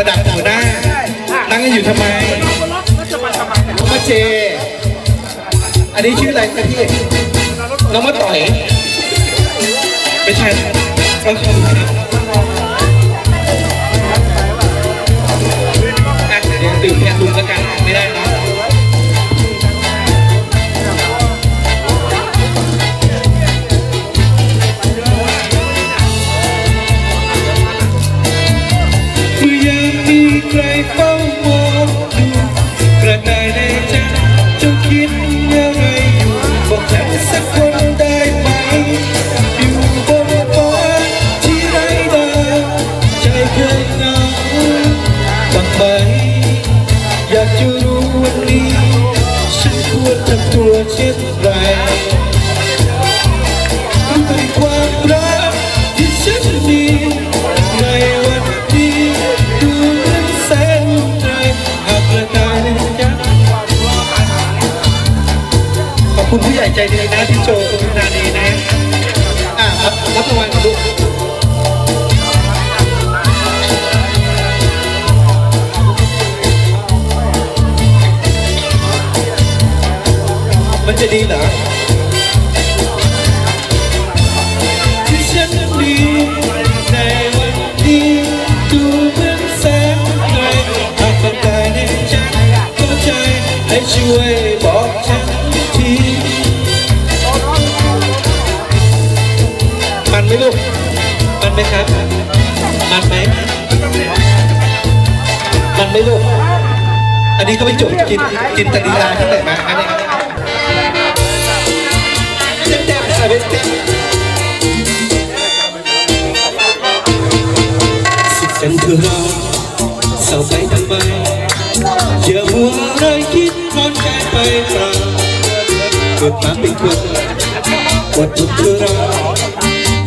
ระดับหัวหน้นั่งอยู่ทำไมมาเจ อันนี้ชื่ออะไรครับพี่น้องมาต่อย ไม่ใช่ต้องชมเดี๋ยวดื่มแค่ลุงแล้กัน มันไม่ลูก อันนี้ก็ไม่จบจินจินตนีลาที่ไหนมาอันนี้เต็มเต็มเต็มเต็ม chẳng thừa lo sau thấy tháng bay? Giờ muốn nơi chín con trai bay ra. Vượt má bình quân quật một chưa ra.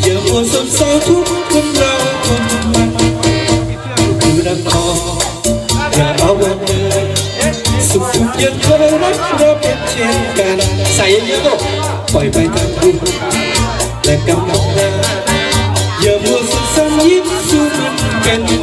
Giờ mùa xuân sao thuốc quân ra. យើងជឿនឹងប្រពន្ធជាការសៃយូបបយបយតាមគូតែកំណត់យើងមួយសំយិបសុំកាន់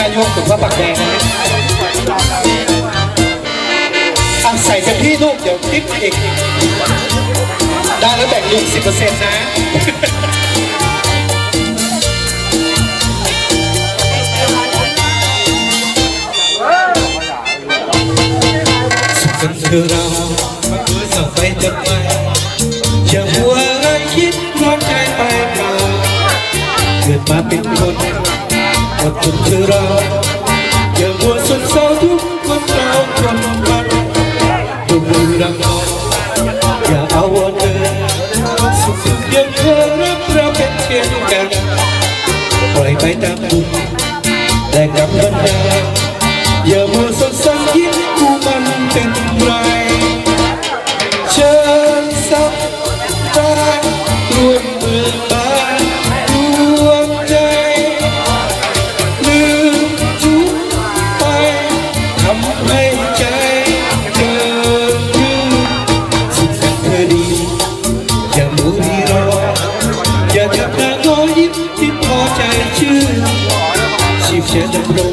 ท่ายกถึงพราปักแดงน่ะใส่เต็มพี่ลูกเดี๋ยวติ๊บอีก ได้แล้วแบ่งลูกสิบเปอร์เซ็นต์นะสุดสุอเรา vai dar Cheia de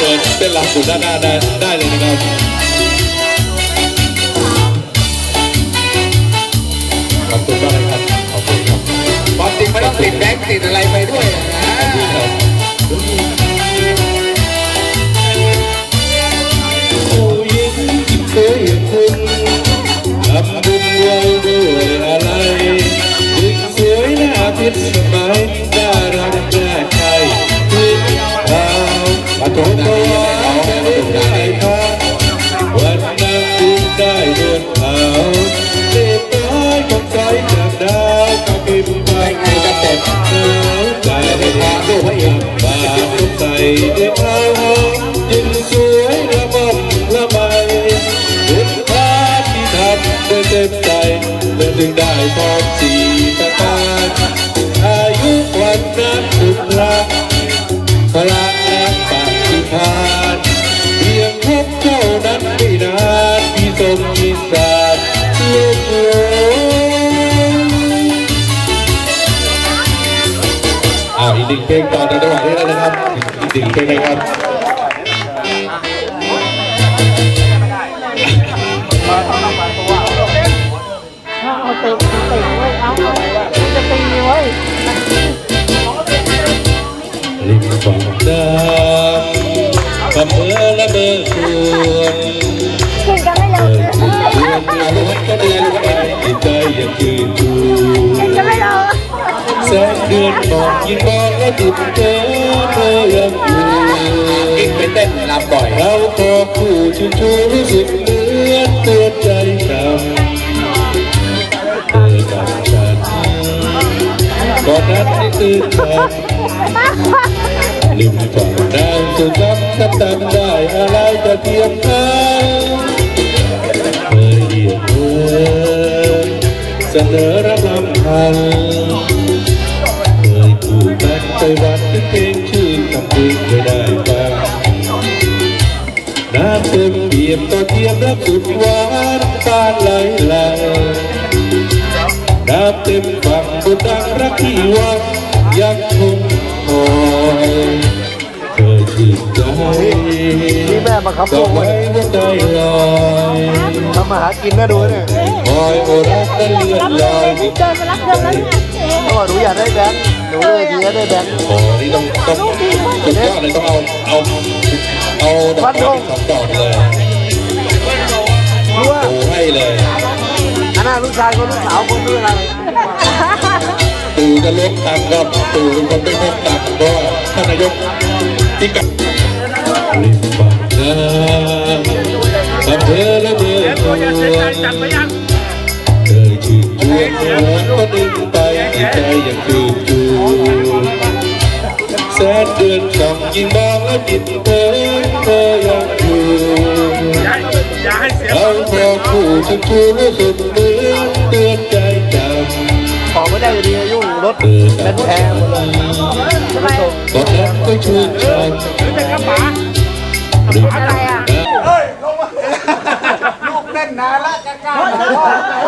ชิญเต้นรำอยู่ด้านหน้าได้ได้เลยนะครับขอบคุณมากเลยครับขอบคุณครับความจริงไม่ต้องติดแบงค์ติดอะไรไปด้วยนะผู้หญิงที่เคยอย่างคุณ ได้พร้อมสีประกาอายุวันนั้นสุดรักพลังแห่งปฏิภาณเพียงพบเท่านั้นไม่นานพี่สมมีสารลูกหลงอ้าวอีกหนึ่งเพลงต่อในจังหวะนี้แล้วนะครับ อีกหนึ่งเพลงนะครับ ริมฝั่งน้ำอำเภอละเบอร์ควรเอเร็วอคือเพื่อนอาลูกก็เดินไปจิตใจยังคืนจูกินกันไม่เร็วแสงเดือนมองยิ่งมองแล้วจิตเธอเธอยังอยู่กิ๊กไปเต้นรำบ่อยเราพอคู่ชูชูรู้สึกเหมือนเตือนใจจำเธอกับฉันก่อนนั้นที่ตื่นฝัน ริมฝั่งน้ำสุดซ้ำซ้ำตำได้อะไรจะเทียมกันเธอเหยียบเธอเสนอรับลำพันเคยพูดกันไปวันที่เพลงชื่นคำพูดไม่ได้ฟังน้ำเต็มเปี่ยมต่อเทียมรักสุดหวานตาไหลไหลน้ำเต็มฝั่งบนดังรักที่วังยังคง เคยชื่นใจนี่แม่มาขับก็ลูกไว้ไว้ใจลอยทำมาหากินนะดูเนี่ยคอยโอรักนั้นเลื่อนลอยที่เจอมารักเดิมแล้วเนี่ยถ้าว่าหนูอยากได้แบงค์หนูเลยทีได้แบงค์โอ้นี่ต้องต้องสุดยอดเลยต้องเอาเอาเอาดอกไม้สองดอกเลยรู้ว่าโอ้ให้เลยอันนั้นลูกชายคนลูกสาวคนด้วยอะไร ตู่จะลดตังค์ก็ตู่เป็นคนไม่ลดตังค์เพราะว่าท่านนายกที่กับริมฝั่งน้ำอำเภอละเมอควรเคยชื่นชวนหวนก็ดึงไปที่ใจยังคืนจูแสนเดือนส่องยิ่งมองแล้วจิตเธอเธอยังอยู่เราพอคู่ฉันชูรู้สึกเหมือนเตือนใจจำของไม่ได้อยู่ดีอายุ รถเออเป็นแพงหมดเลยทำไมตอนนั้นก็ชื่นชมอะไรอะลูกเล่นนานละกล้า